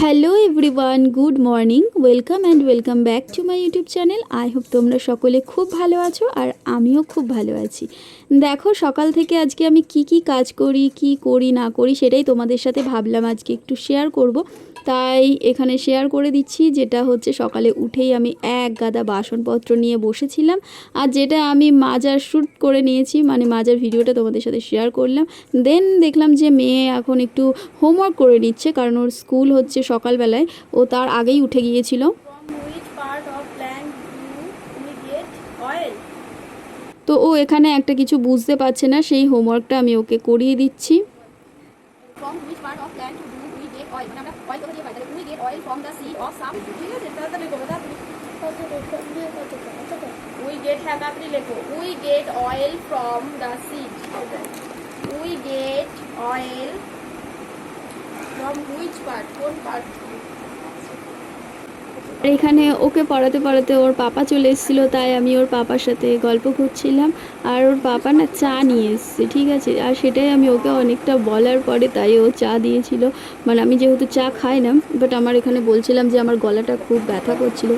Hello everyone good morning welcome and welcome back to my YouTube channel I hope তোমরা সকলে খুব ভালো আছো আর আমিও খুব ভালো আছি। দেখো, সকাল থেকে আজকে আমি কি কি কাজ করি, কি করি, না করি সেটাই তোমাদের সাথে ভাবলাম আজকে একটু শেয়ার করব। তাই এখানে শেয়ার করে দিচ্ছি, যেটা হচ্ছে সকালে উঠেই আমি এক গাদা বাসনপত্র নিয়ে বসেছিলাম আর যেটা আমি মাজার শ্যুট করে নিয়েছি মানে মাজার ভিডিওটা তোমাদের সাথে শেয়ার করলাম। দেন দেখলাম যে মেয়ে এখন একটু হোমওয়ার্ক করে নিচ্ছে, কারণ ওর স্কুল হচ্ছে সকালবেলায় ও তার আগেই উঠে গিয়েছিল। তো ও এখানে একটা কিছু বুঝতে পারছে না, সেই হোমওয়ার্কটা আমি ওকে করিয়ে দিচ্ছি। We get oil from the seed we get oil এখানে ওকে পড়াতে পড়াতে ওর পাপা চলে এসেছিল তাই আমি ওর পাপার সাথে গল্প করছিলাম। আর ওর পাপা না চা নিয়ে এসছে ঠিক আছে? আর সেটাই আমি ওকে অনেকটা বলার পরে তাই ও চা দিয়েছিল। মানে আমি যেহেতু চা খাই না বাট আমার এখানে বলছিলাম যে আমার গলাটা খুব ব্যথা করছিল।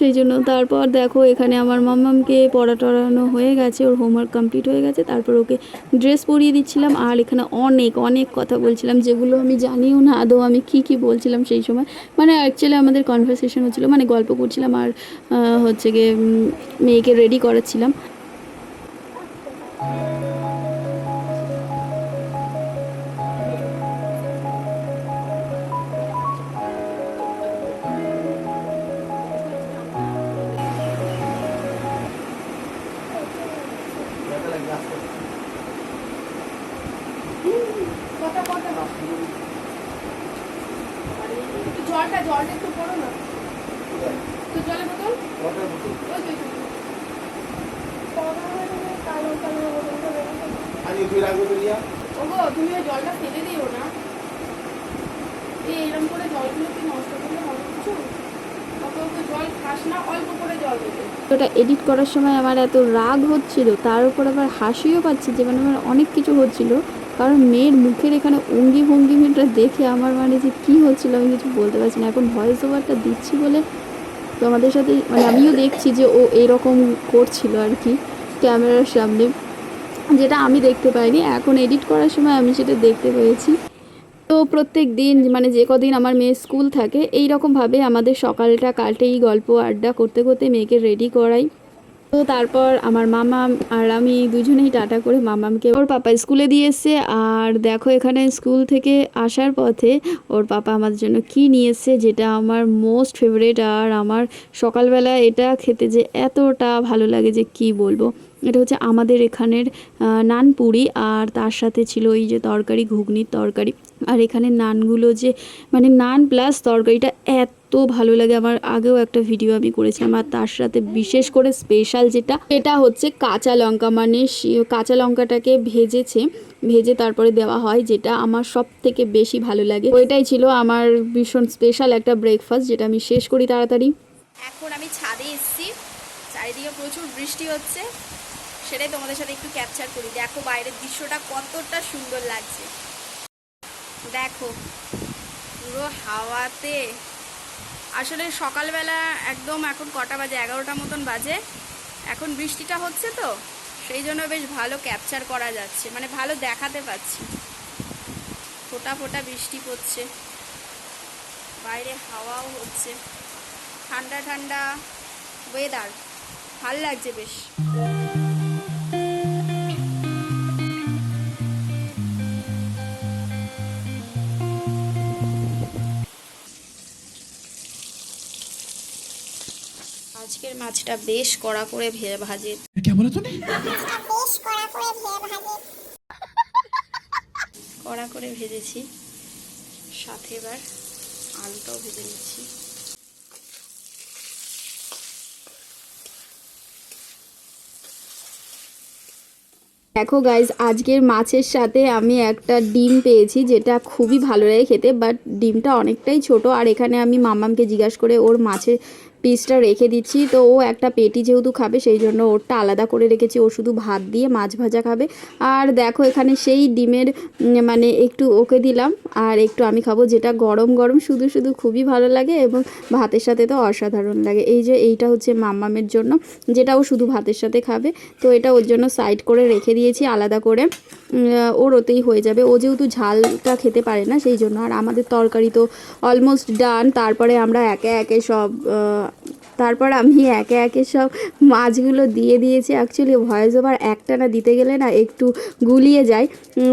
সেই জন্য তারপর দেখো এখানে আমার মাম্মামকে পড়া টড়ানো হয়ে গেছে, ওর হোমওয়ার্ক কমপ্লিট হয়ে গেছে। তারপর ওকে ড্রেস পরিয়ে দিচ্ছিলাম আর এখানে অনেক অনেক কথা বলছিলাম যেগুলো আমি জানিও না, আদৌ আমি কি কি বলছিলাম সেই সময়। মানে অ্যাকচুয়ালি আমাদের কনভারসেশন হচ্ছিল মানে গল্প করছিলাম আর হচ্ছে গিয়ে মেয়েকে রেডি করাচ্ছিলাম। কথা কথা জলটা জলটা একটু পড়ো না। তো জলের বোতল? ওই তো, ওই তো। ওগো তুমি ওই জলটা ফেলে দিও না। এই করে জলগুলো কি নষ্ট করলে হবে কিছু? অত অত জল খাস না অল্প করে জল দেবে। ওটা এডিট করার সময় আমার এত রাগ হচ্ছিল তার উপর আবার হাসিও পাচ্ছি যে মানে আমার অনেক কিছু হচ্ছিল। কারণ মেয়ের মুখের এখানে অঙ্গি ভঙ্গিটা দেখে আমার মানে যে কী হচ্ছিল আমি কিছু বলতে পারছি না। এখন ভয়েস ওভারটা দিচ্ছি বলে তো আমাদের সাথে মানে আমিও দেখছি যে ও এরকম করছিল আর কি ক্যামেরার সামনে, যেটা আমি দেখতে পাইনি। এখন এডিট করার সময় আমি সেটা দেখতে পেয়েছি। তো প্রত্যেক দিন মানে যে কদিন আমার মেয়ে স্কুল থাকে এই রকমভাবে আমাদের সকালটা কালটেই গল্প আড্ডা করতে করতে মেয়েকে রেডি করাই। তো তারপর আমার মামা আর আমি দুজনেই টাটা করে মামামকে ওর পাপা স্কুলে দিয়ে আর দেখো এখানে স্কুল থেকে আসার পথে ওর পাপা আমাদের জন্য কি নিয়ে এসছে যেটা আমার মোস্ট ফেভারিট আর আমার সকালবেলা এটা খেতে যে এতটা ভালো লাগে যে কি বলব। এটা হচ্ছে আমাদের এখানের নান পুরি আর তার সাথে ছিল এই যে তরকারি, ঘুগনির তরকারি। আর এখানে নানগুলো যে মানে নান প্লাস তরকারিটা এত ভালো লাগে। আমার আগেও একটা ভিডিও আমি করেছিলাম আর তার সাথে বিশেষ করে স্পেশাল যেটা এটা হচ্ছে কাঁচা লঙ্কা। মানে কাঁচা লঙ্কাটাকে ভেজেছে, ভেজে তারপরে দেওয়া হয়, যেটা আমার সব থেকে বেশি ভালো লাগে। ওইটাই ছিল আমার ভীষণ স্পেশাল একটা ব্রেকফাস্ট যেটা আমি শেষ করি তাড়াতাড়ি। এখন আমি ছাদে এসেছি, চারিদিকে প্রচুর বৃষ্টি হচ্ছে। সেটাই তোমাদের সাথে একটু ক্যাপচার করি। দেখো বাইরের দৃশ্যটা কতটা সুন্দর লাগছে। দেখো, পুরো হাওয়াতে আসলে সকালবেলা একদম এখন কটা বাজে? এগারোটা মতন বাজে। এখন বৃষ্টিটা হচ্ছে তো, সেই জন্য বেশ ভালো ক্যাপচার করা যাচ্ছে মানে ভালো দেখাতে পাচ্ছি। ফোটা ফোটা বৃষ্টি পড়ছে। বাইরে হাওয়াও হচ্ছে। ঠান্ডা ঠান্ডা ওয়েদার ভালো লাগছে বেশ। আজকের মাছটা বেশ কড়া করে ভেজে ভাজে। কড়া করে ভেজেছি। সাথে এবার আলুটাও ভেজে নিচ্ছি। দেখো গাইজ আজকের মাছের সাথে আমি একটা ডিম পেয়েছি যেটা খুবই ভালো লাগে খেতে বাট ডিমটা অনেকটাই ছোট। আর এখানে আমি মামামকে জিজ্ঞাসা করে ওর মাছের পিসটা রেখে দিচ্ছি। তো ও একটা পেটি যেহেতু খাবে, সেই জন্য ওরটা আলাদা করে রেখেছি। ও শুধু ভাত দিয়ে মাছ ভাজা খাবে। আর দেখো এখানে সেই ডিমের মানে একটু ওকে দিলাম। আর একটু আমি খাব যেটা গরম গরম, শুধু শুধু খুবই ভালো লাগে এবং ভাতের সাথে তো অসাধারণ লাগে। এই যে এইটা হচ্ছে মাম্মামের জন্য, যেটা ও শুধু ভাতের সাথে খাবে। তো এটা ওর জন্য সাইড করে রেখে দিয়েছি আলাদা করে। ওর ওতেই হয়ে যাবে। ও যেহেতু ঝালটা খেতে পারে না, সেই জন্য। আর আমাদের তরকারি তো অলমোস্ট ডান তারপরে আমরা একে একে সব তারপর আমি একে একে সব মাছগুলো দিয়ে দিয়েছি। অ্যাকচুয়ালি ভয়েস ওভার একটা না দিতে গেলে না একটু গুলিয়ে যায়।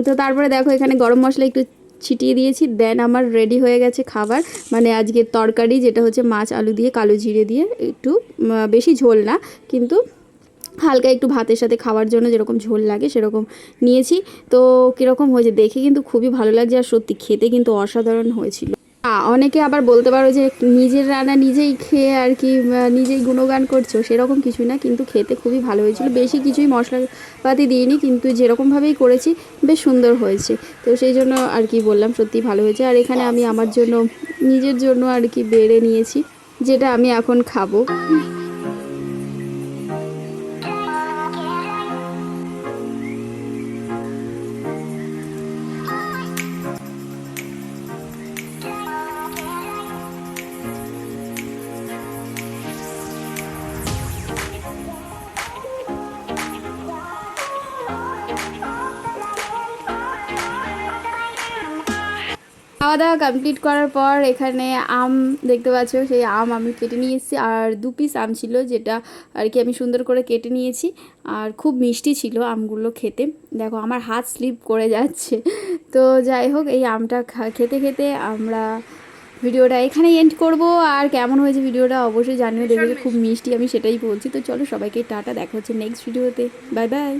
তো তারপরে দেখো এখানে গরম মশলা একটু ছিটিয়ে দিয়েছি। দেন আমার রেডি হয়ে গেছে খাবার। মানে আজকের তরকারি, যেটা হচ্ছে মাছ, আলু দিয়ে, কালো জিরে দিয়ে, একটু বেশি ঝোল না, কিন্তু হালকা একটু ভাতের সাথে খাওয়ার জন্য যেরকম ঝোল লাগে সেরকম নিয়েছি। তো কীরকম হয়েছে দেখে কিন্তু খুবই ভালো লাগছে আর সত্যি খেতে কিন্তু অসাধারণ হয়েছিল। অনেকে আবার বলতে পারো যে নিজের রান্না নিজেই খেয়ে আর কি নিজেই গুণগান করছ, সেরকম কিছু না, কিন্তু খেতে খুবই ভালো হয়েছিল। বেশি কিছুই মশলাপাতি দিইনি, কিন্তু যেরকমভাবেই করেছি বেশ সুন্দর হয়েছে। তো সেই জন্য আর কি বললাম সত্যি ভালো হয়েছে। আর এখানে আমি আমার জন্য, নিজের জন্য আর কি বেড়ে নিয়েছি, যেটা আমি এখন খাব। খাওয়া দাওয়া কমপ্লিট করার পর এখানে আম দেখতে পাচ্ছ, সেই আম আমি কেটে নিয়ে এসেছি। আর দু পিস আম ছিল যেটা আর কি আমি সুন্দর করে কেটে নিয়েছি। আর খুব মিষ্টি ছিল আমগুলো খেতে। দেখো আমার হাত স্লিপ করে যাচ্ছে। তো যাই হোক, এই আমটা খেতে খেতে আমরা ভিডিওটা এখানে এন্ড করব। আর কেমন হয়েছে ভিডিওটা অবশ্যই জানিয়ে দেবে খুব মিষ্টি আমি সেটাই বলছি। তো চলো সবাইকে টাটা, দেখা হচ্ছে নেক্সট ভিডিওতে বাই বাই